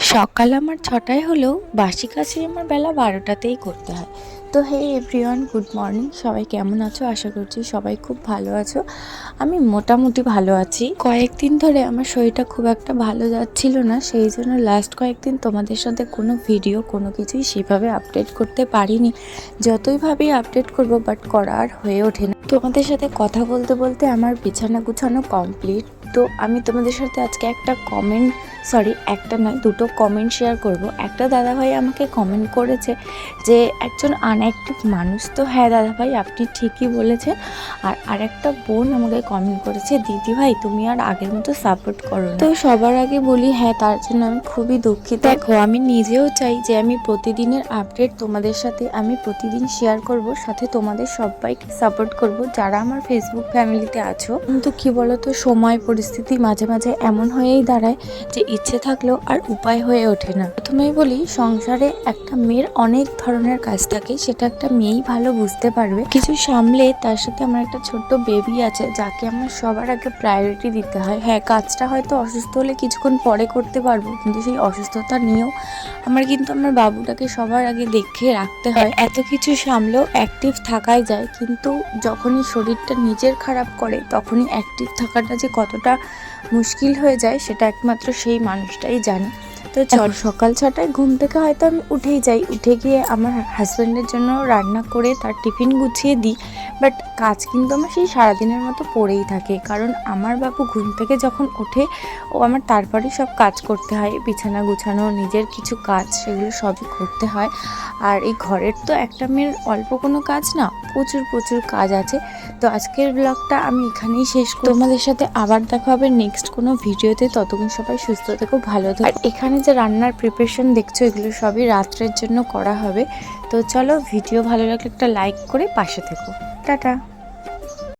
সকাল আমার ছটায় হলেও বাসি কাছে আমার বেলা বারোটাতেই করতে হয়। তো হে এভরিওয়ান, গুড মর্নিং। সবাই কেমন আছো? আশা করছি সবাই খুব ভালো আছো। আমি মোটামুটি ভালো আছি। কয়েকদিন ধরে আমার শরীরটা খুব একটা ভালো যাচ্ছিল না, সেই জন্য লাস্ট কয়েকদিন তোমাদের সাথে কোনো ভিডিও কোনো কিছুই সেভাবে আপডেট করতে পারিনি। যতই ভাবি আপডেট করব বাট করা আর হয়ে ওঠে না। তোমাদের সাথে কথা বলতে বলতে আমার বিছানা গুছানো কমপ্লিট তো আমি তোমাদের সাথে আজকে একটা কমেন্ট সরি একটা নয়, দুটো কমেন্ট শেয়ার করব। একটা দাদাভাই আমাকে কমেন্ট করেছে যে, একজন আনঅ্যাক্টিভ মানুষ তো? হ্যাঁ দাদাভাই, আপনি ঠিকই বলেছেন। আর আরেকটা বোন আমাকে কমেন্ট করেছে দিদি ভাই তুমি আর আগের মতো সাপোর্ট করো তো সবার আগে বলি হ্যাঁ তার জন্য আমি খুবই দুঃখিত। দেখো, আমি নিজেও চাই যে, আমি প্রতিদিনের আপডেট তোমাদের সাথে আমি প্রতিদিন শেয়ার করব, সাথে তোমাদের সবাইকে সাপোর্ট করব। যারা আমার ফেসবুক ফ্যামিলিতে আছো। কিন্তু কি বলতো, সময়, পরিস্থিতি মাঝে মাঝে এমন হয়েই দাঁড়ায় যে ইচ্ছে থাকলেও আর উপায় হয়ে ওঠে না। প্রথমেই বলি, সংসারে একটা মেয়ের অনেক ধরনের কাজ থাকে, সেটা একটা মেয়েই ভালো বুঝতে পারবে। কিছু সামলে তার সাথে আমার একটা ছোট্ট বেবি আছে, যাকে আমার সবার আগে প্রায়োরিটি দিতে হয়। হ্যাঁ কাজটা হয়তো অসুস্থ হলে কিছুক্ষণ পরে করতে পারব, কিন্তু সেই অসুস্থতা নিয়েও আমার কিন্তু আমার বাবুটাকে সবার আগে দেখে রাখতে হয়। এত কিছু সামলেও অ্যাক্টিভ থাকাই যায়, কিন্তু যখনই শরীরটা নিজের খারাপ করে তখনই অ্যাক্টিভ থাকাটা যে কতটা মুশকিল হয়ে যায় সেটা একমাত্র সেই মানুষটাই জানে। তো চল সকাল ছটায় ঘুম থেকে হয়তো আমি উঠেই যাই। উঠে গিয়ে আমার হাজব্যান্ডের জন্য রান্না করে তার টিফিন গুছিয়ে দিই। বাট কাজ কিন্তু আমার সেই সারাদিনের মতো পড়েই থাকে। কারণ আমার বাবু ঘুম থেকে যখন ওঠে, ও আমার তারপরেই সব কাজ করতে হয়। বিছানা গুছানো, নিজের কিছু কাজ, সেগুলো সবই করতে হয়। আর এই ঘরের তো একটা মেয়ের অল্প কোনো কাজ না, প্রচুর প্রচুর কাজ আছে। তো আজকের ব্লগটা আমি এখানেই শেষ করি তোমাদের সাথে আবার দেখা হবে নেক্সট কোনো ভিডিওতে। ততক্ষণ সবাই সুস্থ থেকো, ভালো থেকো। আর এখানে যে রান্নার প্রিপারেশন দেখছ, এগুলো সবই রাত্রের জন্য করা হবে। তো চলো, ভিডিও ভালো লাগলে একটা লাইক করে পাশে থেকো। টাটা।